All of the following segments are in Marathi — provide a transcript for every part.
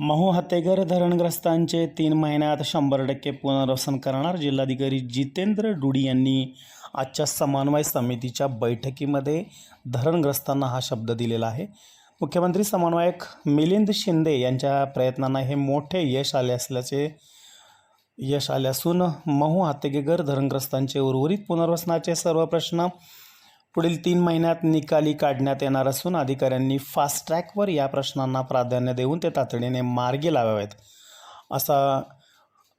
महू हत्तेकर धरणग्रस्तांचे तीन महिन्यात शंभर टक्के पुनर्वसन करणार जिल्हाधिकारी जितेंद्र डुडी यांनी. आजच्या समन्वय समितीच्या बैठकीमध्ये धरणग्रस्तांना हा शब्द दिलेला आहे. मुख्यमंत्री समन्वयक मिलिंद शिंदे यांच्या प्रयत्नांना हे मोठे यश आले असल्याचे यश आले असून महू हत्तेकर धरणग्रस्तांचे उर्वरित पुनर्वसनाचे सर्व प्रश्न पुढील तीन महिन्यात निकाली काढण्यात येणार असून अधिकाऱ्यांनी फास्ट ट्रॅकवर या प्रश्नांना प्राधान्य देऊन ते तातडीने मार्गी लावावेत. असा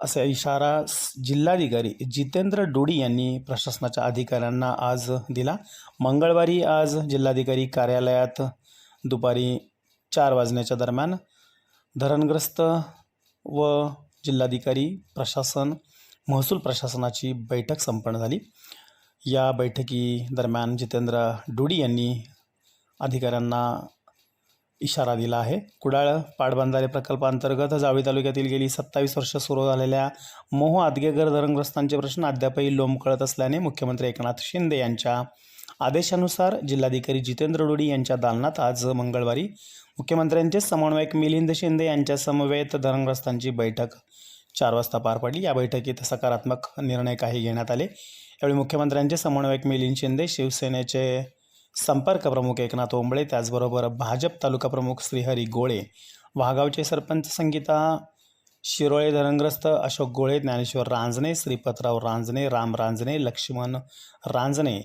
असा इशारा जिल्हाधिकारी जितेंद्र डोडी यांनी प्रशासनाच्या अधिकाऱ्यांना आज दिला. मंगळवारी आज जिल्हाधिकारी कार्यालयात दुपारी चार वाजण्याच्या दरम्यान धरणग्रस्त व जिल्हाधिकारी प्रशासन महसूल प्रशासनाची बैठक संपन्न झाली. या बैठकी दरम्यान जितेंद्र डुडी यांनी अधिकाऱ्यांना इशारा दिला आहे. कुडाळ पाटबंधारे प्रकल्पांतर्गत जावळी तालुक्यातील गेली सत्तावीस वर्ष सुरू झालेल्या मोह आदगेघर धरणग्रस्तांचे प्रश्न अद्यापही लोंबकळत असल्याने मुख्यमंत्री एकनाथ शिंदे यांच्या आदेशानुसार जिल्हाधिकारी जितेंद्र डोडी यांच्या दालनात आज मंगळवारी मुख्यमंत्र्यांचे समन्वयक मिलिंद शिंदे यांच्या समवेत धरणग्रस्तांची बैठक चार वाजता पार पडली. या बैठकीत सकारात्मक निर्णय काही घेण्यात आले. यावेळी मुख्यमंत्र्यांचे समन्वयक मिलिंद शिंदे शिवसेनेचे संपर्क प्रमुख एकनाथ ओंबळे त्याचबरोबर भाजप तालुका प्रमुख श्रीहरी गोळे वाघावचे सरपंच संगीता शिरोळे धरणग्रस्त अशोक गोळे ज्ञानेश्वर रांजणे श्रीपतराव रांजणे राम रांजणे लक्ष्मण रांजणे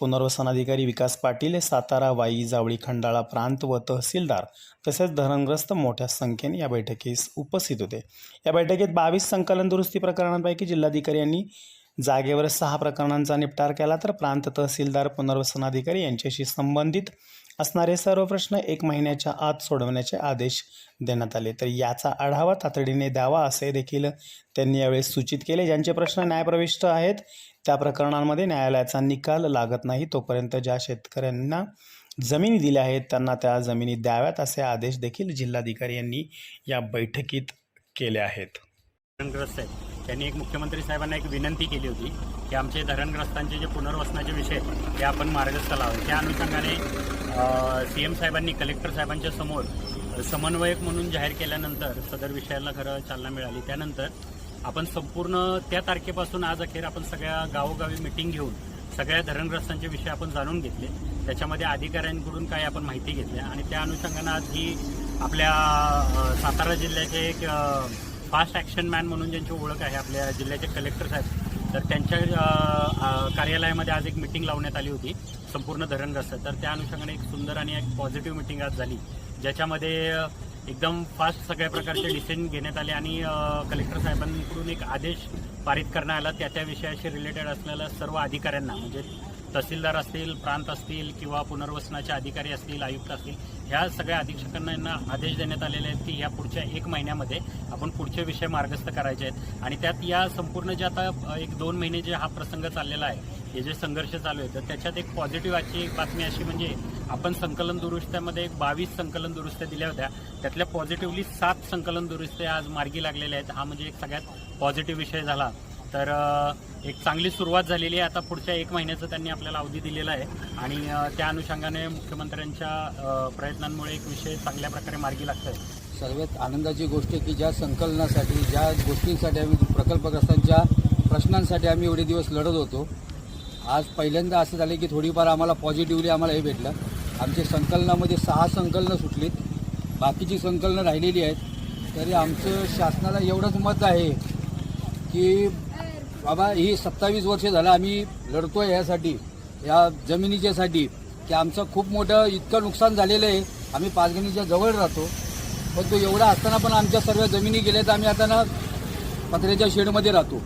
पुनर्वसन अधिकारी विकास पाटील सातारा वाई जावळी खंडाळा प्रांत व तहसीलदार तसेच धरणग्रस्त मोठ्या संख्येने या बैठकीस उपस्थित होते. या बैठकीत बावीस संकलन दुरुस्ती प्रकरणांपैकी जिल्हाधिकारी यांनी जागेवर सहा प्रकरणांचा निपटार केला तर प्रांत तहसीलदार पुनर्वसन अधिकारी यांच्याशी संबंधित असणारे सर्व प्रश्न एक महिन्याच्या आत सोडवण्याचे आदेश देण्यात आले. तर याचा आढावा तातडीने द्यावा असे देखील त्यांनी यावेळी सूचित केले. ज्यांचे प्रश्न न्यायप्रविष्ट आहेत त्या प्रकरणांमध्ये न्यायालयाचा निकाल लागत नाही. तोपर्यंत ज्या शेतकऱ्यांना जमिनी दिल्या आहेत त्यांना त्या जमिनी द्याव्यात असे आदेश देखील जिल्हाधिकारी यांनी या बैठकीत केले आहेत. आहेत. त्यांनी एक मुख्यमंत्री साहेबांना एक विनंती केली होती की आमचे धरणग्रस्तांचे जे पुनर्वसनाचे विषय ते आपण मार्गस्थ लावले त्या अनुषंगाने सी एम साहेबांनी कलेक्टर साहेबांच्या समोर समन्वयक म्हणून जाहीर केल्यानंतर सदर विषयाला खरं चालना मिळाली. त्यानंतर आपण संपूर्ण त्या तारखेपासून आज अखेर आपण सगळ्या गावोगावी मिटिंग घेऊन सगळ्या धरणग्रस्तांचे विषय आपण जाणून घेतले. त्याच्यामध्ये अधिकाऱ्यांकडून काय आपण माहिती घेतल्या आणि त्या अनुषंगानं आज ही आपल्या सातारा जिल्ह्याचे एक फास्ट ॲक्शन मॅन म्हणून ज्यांची ओळख आहे आपल्या जिल्ह्याचे कलेक्टर साहेब तर त्यांच्या कार्यालयामध्ये आज एक मिटिंग लावण्यात आली होती संपूर्ण धरणग्रस्त तर त्या अनुषंगाने एक सुंदर आणि एक पॉझिटिव्ह मिटिंग आज झाली ज्याच्यामध्ये एकदम फास्ट सगळ्या प्रकारचे डिसिजन घेण्यात आले आणि कलेक्टर साहेबांकडून एक आदेश पारित करण्यात आला. त्या त्या विषयाशी रिलेटेड असलेल्या सर्व अधिकाऱ्यांना म्हणजे तहसीलदार असतील प्रांत असतील किंवा पुनर्वसनाचे अधिकारी असतील आयुक्त असतील ह्या सगळ्या अधीक्षकांना आदेश देण्यात आलेले आहेत की या पुढच्या एक महिन्यामध्ये आपण पुढचे विषय मार्गस्थ करायचे आहेत. आणि त्यात या संपूर्ण जे आता एक दोन महिने जे हा प्रसंग चाललेला आहे हे जे संघर्ष चालू आहे तर त्याच्यात एक पॉझिटिव्ह आजची एक बातमी अशी म्हणजे आपण संकलन दुरुस्त्यामध्ये एक बावीस संकलन दुरुस्त्या दिल्या होत्या. त्यातल्या पॉझिटिव्हली सात संकलन दुरुस्त्या आज मार्गी लागलेल्या आहेत. हा म्हणजे एक सगळ्यात पॉझिटिव्ह विषय झाला. तर एक चांगली सुरुवात झालेली आहे. आता पुढच्या एक महिन्याचं त्यांनी आपल्याला अवधी दिलेला आहे. आणि त्या अनुषंगाने मुख्यमंत्र्यांच्या प्रयत्नांमुळे एक विषय चांगल्या प्रकारे मार्गी लागतोय. सर्वात आनंदाची गोष्ट आहे की ज्या संकलनासाठी ज्या गोष्टींसाठी आम्ही प्रकल्पग्रस्तांच्या प्रश्नांसाठी आम्ही एवढे दिवस लढत होतो. आज पहिल्यांदा असं झालं की थोडीफार आम्हाला पॉझिटिव्हली आम्हाला हे भेटलं. आमच्या संकलनामध्ये सहा संकलनं सुटलीत. बाकीची संकलनं राहिलेली आहेत. तरी आमचं शासनाला एवढंच मत आहे की बाबा ही सत्तावीस वर्ष झालं आम्ही लढतोय यासाठी या जमिनीच्यासाठी की आमचं खूप मोठं इतकं नुकसान झालेलं आहे. आम्ही पाचगणीच्या जवळ राहतो. पण तो एवढा असताना पण आमच्या सर्व जमिनी गेल्या तर आम्ही आता ना पत्र्याच्या शेडमध्ये राहतो.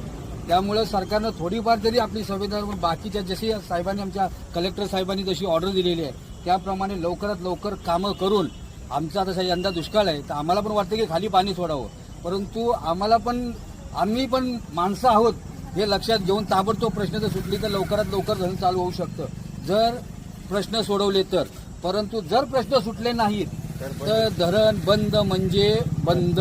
त्यामुळं सरकारनं थोडीफार तरी आपली संविधान बाकीच्या जशी साहेबांनी आमच्या कलेक्टर साहेबांनी जशी ऑर्डर दिलेली आहे त्याप्रमाणे लवकरात लवकर कामं करून आमचा तसा यंदा दुष्काळ आहे. तर आम्हाला पण वाटतं की खाली पाणी सोडावं. परंतु आम्हाला पण आम्ही पण माणसं आहोत हे लक्षात घेऊन ताबडतोब प्रश्न जर सुटली तर लवकरात लवकर धरण चालू होऊ शकतं. जर प्रश्न सोडवले तर. परंतु जर प्रश्न सुटले नाहीत तर धरण बंद म्हणजे बंद.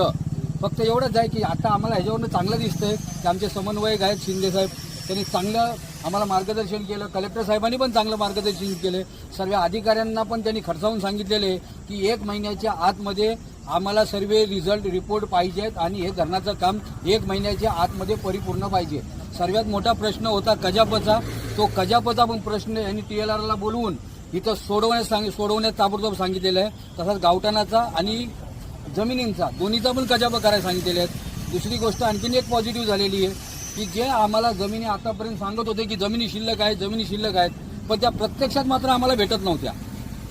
फक्त एवढंच आहे की आता आम्हाला ह्याच्यावरनं चांगलं दिसतंय की आमचे समन्वयक आहेत शिंदे साहेब. त्यांनी चांगलं आम्हाला मार्गदर्शन केलं. कलेक्टर साहेबांनी पण चांगलं मार्गदर्शन केलं. सर्व अधिकाऱ्यांना पण त्यांनी खर्चावून सांगितलेले की एक महिन्याच्या आतमध्ये आम्हाला सर्वे रिझल्ट रिपोर्ट पाहिजेत आणि हे धरणाचं काम एक महिन्याच्या आतमध्ये परिपूर्ण पाहिजे. सर्वात मोठा प्रश्न होता कजापचा. तो कजापचा पण प्रश्न यांनी टी एल आरला बोलवून इथं सोडवण्यास सांग सोडवण्यात ताबडतोब सांगितलेलं आहे. तसाच गावठाणाचा आणि जमिनींचा दोन्हीचा पण कजाप करायला सांगितलेले आहेत. दुसरी गोष्ट आणखीन एक पॉझिटिव्ह झालेली आहे की जे आम्हाला जमिनी आतापर्यंत सांगत होते की जमिनी शिल्लक आहेत जमिनी शिल्लक आहेत पण त्या प्रत्यक्षात मात्र आम्हाला भेटत नव्हत्या.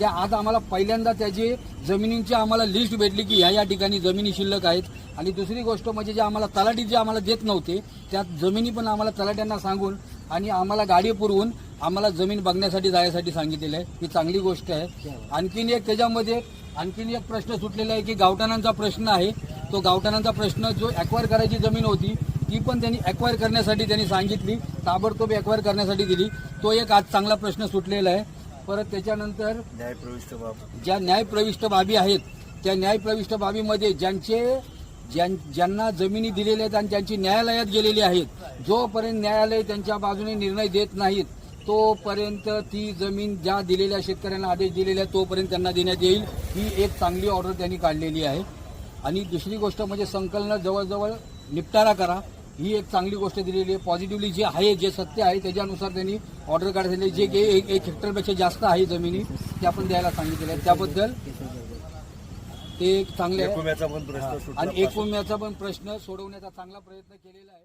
त्या आज आम्हाला पहिल्यांदा त्याची जमिनींची आम्हाला लिस्ट भेटली की ह्या या ठिकाणी जमिनी शिल्लक आहेत. आणि दुसरी गोष्ट म्हणजे जे आम्हाला तलाठी जे आम्हाला देत नव्हते त्या जमिनी पण आम्हाला तलाट्यांना सांगून आणि आम्हाला गाडी पुरवून आम्हाला जमीन बघण्यासाठी जायसाठी सांगितलेलं आहे. ही चांगली गोष्ट आहे. आणखीन एक त्याच्यामध्ये आणखीन एक प्रश्न सुटलेला आहे की गावठाणांचा प्रश्न आहे. तो गावठाणांचा प्रश्न जो ॲक्वायर करायची जमीन होती ती पण त्यांनी ॲक्वायर करण्यासाठी त्यांनी सांगितली. ताबडतोब ॲक्वायर करण्यासाठी दिली. तो एक आज चांगला प्रश्न सुटलेला आहे. परत त्याच्यानंतर ज्या न्यायप्रविष्ट बाबी आहेत त्या न्यायप्रविष्ट बाबीमध्ये ज्यांचे ज्यां- ज्यांना जमिनी दिलेल्या आहेत आणि ज्यांची न्यायालयात गेलेली आहेत जोपर्यंत न्यायालय त्यांच्या बाजूने निर्णय देत नाहीत तोपर्यंत ती जमीन ज्या दिलेल्या शेतकऱ्यांना आदेश दिलेले आहेत तोपर्यंत त्यांना देण्यात येईल. ही एक चांगली ऑर्डर त्यांनी काढलेली आहे. आणि दुसरी गोष्ट म्हणजे संकलन जवळजवळ निपटारा करा. ही एक चांगली गोष्ट दिलेली आहे. पॉझिटिव्हली जे आहे जे सत्य आहे त्याच्यानुसार त्यांनी ऑर्डर काढलेली जे काही एक एक हेक्टरपेक्षा जास्त आहे जमिनी त्या पण द्यायला सांगितलेल्या आहेत त्याबद्दल ते एक चांगले आहे एकूम्याचा पण प्रश्न सुटला आणि एकूम्याचा पण प्रश्न सोडवण्याचा चांगला प्रयत्न केलेला आहे.